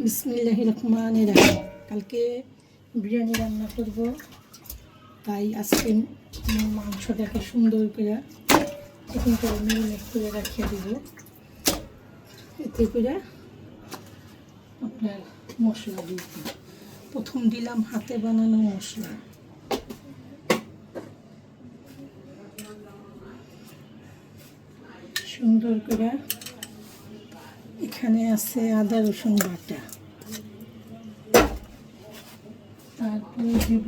বিসমিল্লাহ রহমান রাহিম কালকে বিরিয়ানি রান্না করব, তাই আজকে মাংসটাকে সুন্দর করে চিকেন করে মেরিনেট করে রাখিয়ে দেব। এতে করে আপনার মশলা দিয়ে প্রথম দিলাম হাতে বানানো মশলা। সুন্দর করে এখানে আছে আদা, রসুন বাটা। তারপরে দিব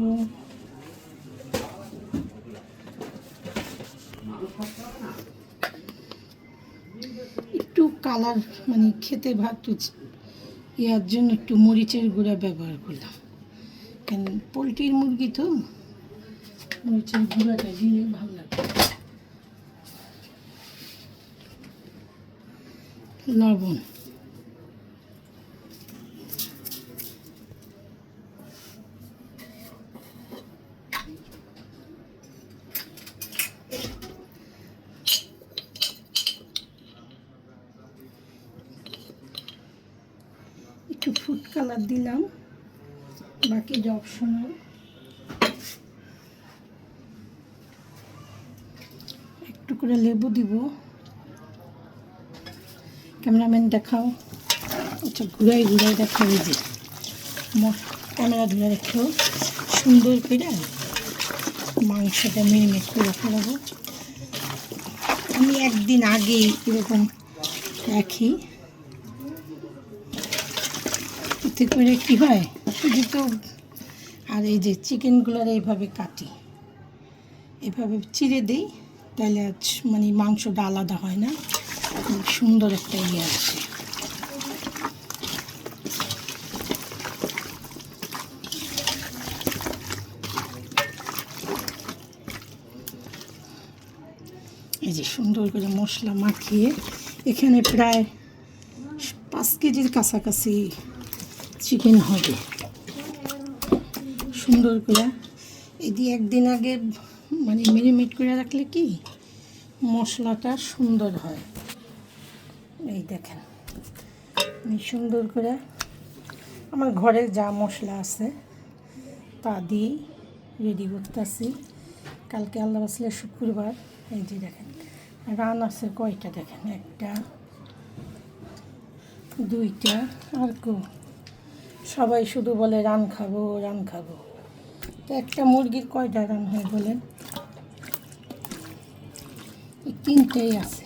একটু কালার মানে খেতে ভাত ইয়ার জন্য একটু মরিচের গুঁড়া ব্যবহার করলাম। কেন, পোলট্রির মুরগি তো, মরিচের গুঁড়াটা দিলে ভালো লাগে। লবণ একটু ফুড কালার দিলাম বাকি যে অপশনাল একটু করে লেবু দিব। ক্যামেরাম্যান দেখাও। আচ্ছা ঘুরাই ঘুরাই দেখাও এই যে। ক্যামেরা ধরে রেখো সুন্দর করে মাংসটা মেরিনেট করে ফেলাবো আমি একদিন আগে এরকম রাখি। এতে করে কী হয়, শুধু তো আর এই যে চিকেনগুলোর এইভাবে কাটি। এভাবে চিড়ে দিই, তাহলে মানে মাংসটা আলাদা হয় না। সুন্দর একটা ইয়ে আসে এই যে সুন্দর করে মশলা মাখিয়ে এখানে প্রায় পাঁচ কেজির কাছাকাছি চিকেন হবে। সুন্দর করে এই দিয়ে একদিন আগে মানে মেরিনেট করে রাখলে কি মশলাটা সুন্দর হয়। এই দেখেন আমি সুন্দর করে আমার ঘরে যা মশলা আছে তা দিয়ে রেডি করতেছি। কালকে আল্লাহ আসলে শুক্রবার, এই যে দেখেন, রান আছে কয়টা দেখেন? একটা, দুইটা, আর কো? সবাই শুধু বলে, রান খাব রান খাব। তো একটা মুরগির কয়টা রান হয় বলেন? তিনটেই আছে।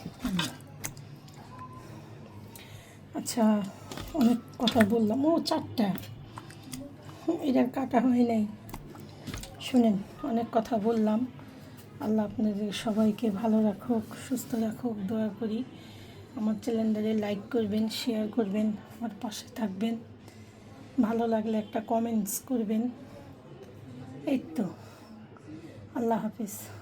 আচ্ছা অনেক কথা বললাম। ও, চারটা। এটার কাটা হয় নাই। শুনেন, অনেক কথা বললাম। আল্লাহ আপনাদের সবাইকে ভালো রাখুক, সুস্থ রাখুক, দয়া করি। আমার চ্যানেলটারে লাইক করবেন, শেয়ার করবেন, আমার পাশে থাকবেন। ভালো লাগলে একটা কমেন্টস করবেন। এই তো। আল্লাহ হাফিজ।